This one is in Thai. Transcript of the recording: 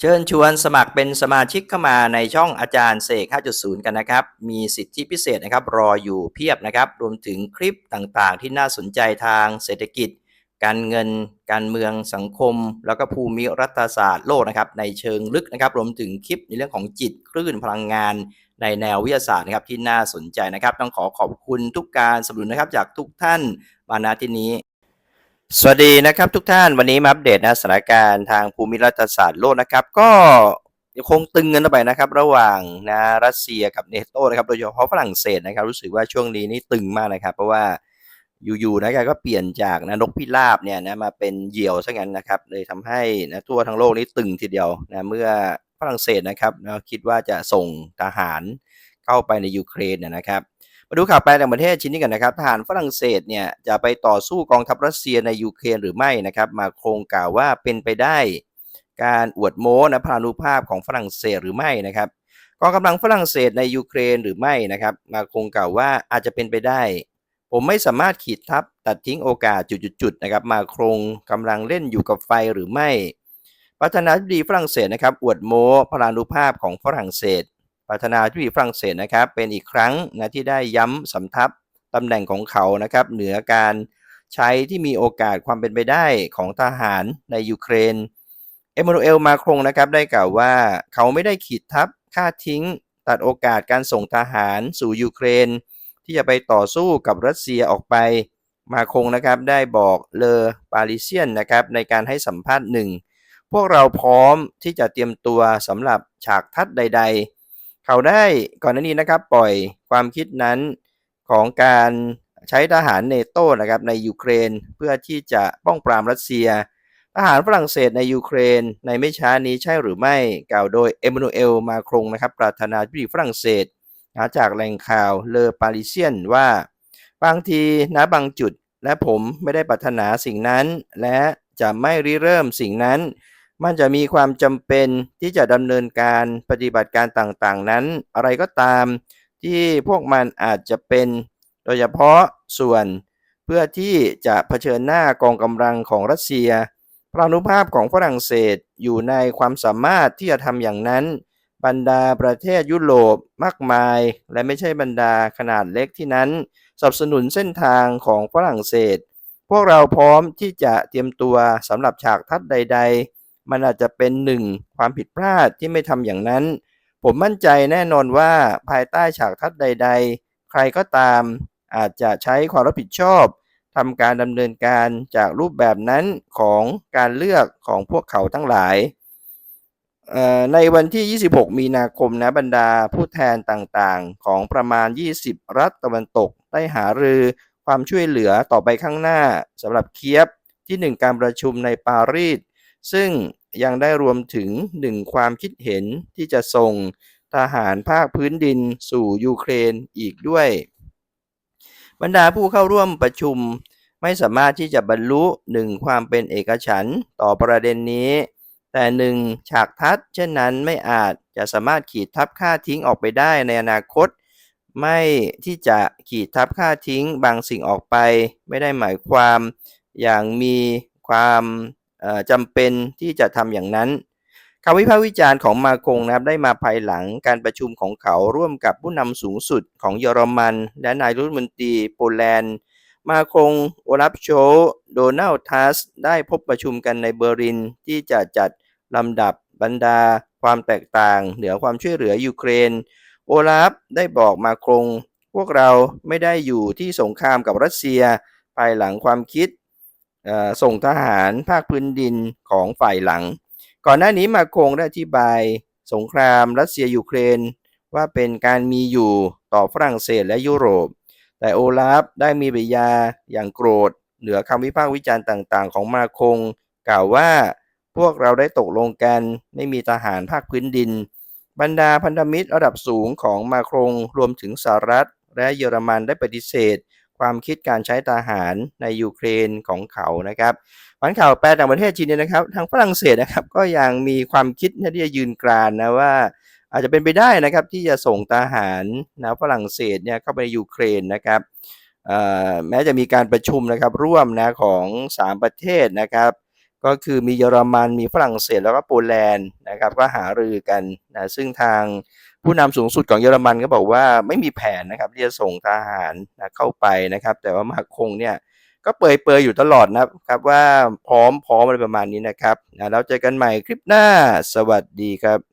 เชิญชวนสมัครเป็นสมาชิกเข้ามาในช่องอาจารย์เสก 5.0 กันนะครับ มีสิทธิพิเศษนะครับรออยู่เพียบนะครับ รวมถึงคลิปต่างๆ ที่น่าสนใจทางเศรษฐกิจ การเงิน การเมือง สังคม แล้วก็ภูมิรัฐศาสตร์โลกนะครับ ในเชิงลึกนะครับ รวมถึงคลิปในเรื่องของจิตคลื่นพลังงาน ในแนววิทยาศาสตร์นะครับที่น่าสนใจนะครับ ต้องขอขอบคุณทุกการสนับสนุนนะครับจากทุกท่านมาณที่นี้ สวัสดีนะครับทุกท่านวันนี้มาอัปเดตนะสถานการณ์ทางภูมิรัฐศาสตร์โลกนะครับ ก็ยังคงตึงกันต่อไปนะครับ ระหว่างนะรัสเซียกับเนโตนะครับโดยเฉพาะฝรั่งเศสนะครับ รู้สึกว่าช่วงนี้นี่ตึงมากนะครับ เพราะว่าอยู่ๆนะครับก็เปลี่ยนจากนะนกพิราบเนี่ยนะมาเป็นเหยี่ยวซะงั้นนะครับเลยทำให้นะทั่วทั้งโลกนี้ตึงทีเดียวนะเมื่อฝรั่งเศสนะครับนะคิดว่าจะส่งทหารเข้าไปในยูเครนนะครับ มาดูข่าวแปลต่างประเทศชิ้นนี้กันนะครับทหารฝรั่งเศสเนี่ยจะไปต่อสู้กองทัพรัสเซียในยูเครนหรือไม่นะครับมาโครงกล่าวว่าเป็นไปได้ การอวดโม้นะพลานุภาพของฝรั่งเศสหรือไม่นะครับกองกำลังฝรั่งเศสในยูเครนหรือไม่นะครับมาคงกล่าวว่าอาจจะเป็นไปได้ ผมไม่สามารถขีดทับตัดทิ้งโอกาสจุดๆๆนะครับมาคงกำลังเล่นอยู่กับไฟหรือไม่ประธานาธิบดีฝรั่งเศสนะครับอวดโม้พลานุภาพของฝรั่งเศส ประธานาธิบดีฝรั่งเศสนะครับ เป็นอีกครั้งนะที่ได้ย้ำสำทับตำแหน่งของเขานะครับ เหนือการใช้ที่มีโอกาสความเป็นไปได้ของทหารในยูเครน เอมมานูเอลมาครงนะครับได้กล่าวว่าเขาไม่ได้ขีดทับค่าทิ้ง ตัดโอกาสการส่งทหารสู่ยูเครน ที่จะไปต่อสู้กับรัสเซียออกไปมาคงนะครับได้บอกเลอปาริเซียนนะครับในการให้สัมภาษณ์หนึ่งพวกเราพร้อมที่จะเตรียมตัวสำหรับฉากทัดใด ๆ เขาได้ก่อนหน้านี้นะครับปล่อยความคิดนั้นของการใช้ทหารเนโตนะครับในยูเครนเพื่อที่จะป้องปรามรัสเซีย ทหารฝรั่งเศสในยูเครน ในไม่ช้านี้ใช่หรือไม่กล่าวโดยเอมมานูเอลมาครงนะครับประธานาธิบดีฝรั่งเศสจากแหล่งข่าวเลอปาริเซียนว่า บางทีนะบางจุดและผมไม่ได้ปรารถนาสิ่งนั้น และจะไม่ริเริ่มสิ่งนั้น มันจะมีความจำเป็นที่จะดำเนินการปฏิบัติการต่างๆ นั้น อะไรก็ตามที่พวกมันอาจจะเป็นโดยเฉพาะส่วนเพื่อที่จะเผชิญหน้ากองกำลังของรัสเซียพลานุภาพของฝรั่งเศสอยู่ในความสามารถที่จะทำอย่างนั้น บรรดาประเทศยุโรปมากมาย และไม่ใช่บรรดาขนาดเล็กที่นั้นสนับสนุนเส้นทางของฝรั่งเศส พวกเราพร้อมที่จะเตรียมตัวสำหรับฉากทัดใด ๆ มันอาจจะเป็นหนึ่งความผิดพลาดที่ไม่ทำอย่างนั้น ผมมั่นใจแน่นอนว่าภายใต้ฉากทัดใด ๆ ใครก็ตาม อาจจะใช้ความรับผิดชอบทำการดำเนินการจากรูปแบบนั้นของการเลือกของพวกเขาทั้งหลาย ในวันที่ 26 มีนาคมนะบรรดาผู้แทนต่างๆ ของประมาณ 20 รัฐตะวันตก ได้หารือความช่วยเหลือต่อไปข้างหน้าสำหรับเคียบที่ 1 การประชุมในปารีสซึ่ง ยังได้รวมถึง1ความคิดเห็นที่จะส่งทหารภาคพื้นดินสู่ยูเครนอีกด้วย บรรดาผู้เข้าร่วมประชุมไม่สามารถที่จะบรรลุหนึ่งความเป็นเอกฉันต่อประเด็นนี้ แต่หนึ่งฉากทัดเช่นนั้นไม่อาจจะสามารถขีดทับค่าทิ้งออกไปได้ในอนาคต ไม่ที่จะขีดทับค่าทิ้งบางสิ่งออกไป ไม่ได้หมายความอย่างมีความ จำเป็นที่จะทำอย่างนั้นคำวิพากษ์วิจารณ์ของมาคงนะครับได้มาภายหลังการประชุมของเขาร่วมกับผู้นำสูงสุดของเยอรมัน และนายรัฐมนตรีโปแลนด์ มาคงโอลาฟโชโดนัลด์ทัสได้พบประชุมกันในเบอร์ลินที่จะจัดลำดับบรรดา ความแตกต่าง เหนือความช่วยเหลือยูเครน โอลาฟได้บอกมาคง พวกเราไม่ได้อยู่ที่สงครามกับรัสเซีย ภายหลังความคิด ส่งทหารภาคพื้นดินของฝ่ายหลัง ก่อนหน้านี้มาคงได้อธิบายสงครามรัสเซียยูเครน ว่าเป็นการมีอยู่ต่อฝรั่งเศสและยุโรป แต่โอลาฟได้มีปริยาอย่างโกรธ เหนือคำวิพากษ์วิจารณ์ต่างๆ ของมาคง กล่าวว่าพวกเราได้ตกลงกันไม่มีทหารภาคพื้นดิน บรรดาพันธมิตรระดับสูงของมาครงรวมถึงสหรัฐ และเยอรมันได้ปฏิเสธ ความคิดการใช้ทหารในยูเครนของเขานะครับวันข่าวแปลต่างประเทศจีนเนี่ยนะครับ ทางฝรั่งเศสนะครับก็ยังมีความคิดที่จะยืนกรานนะว่า อาจจะเป็นไปได้นะครับที่จะส่งทหารนะฝรั่งเศสเนี่ยเข้าไปในยูเครนนะครับแม้จะมีการประชุมนะครับร่วมนะของ 3 ประเทศนะครับก็คือมีเยอรมันมีฝรั่งเศสแล้วก็โปแลนด์นะครับก็หารือกันนะซึ่งทาง ผู้นำสูงสุดของเยอรมันก็บอกว่าไม่มีแผนนะครับที่จะส่งทหารนะเข้าไปนะครับ แต่ว่ามาคงเนี่ยก็เปยเปยๆอยู่ตลอดนะครับว่าพร้อมพร้อมอะไรประมาณนี้นะครับนะแล้วเจอกันใหม่คลิปหน้าสวัสดีครับ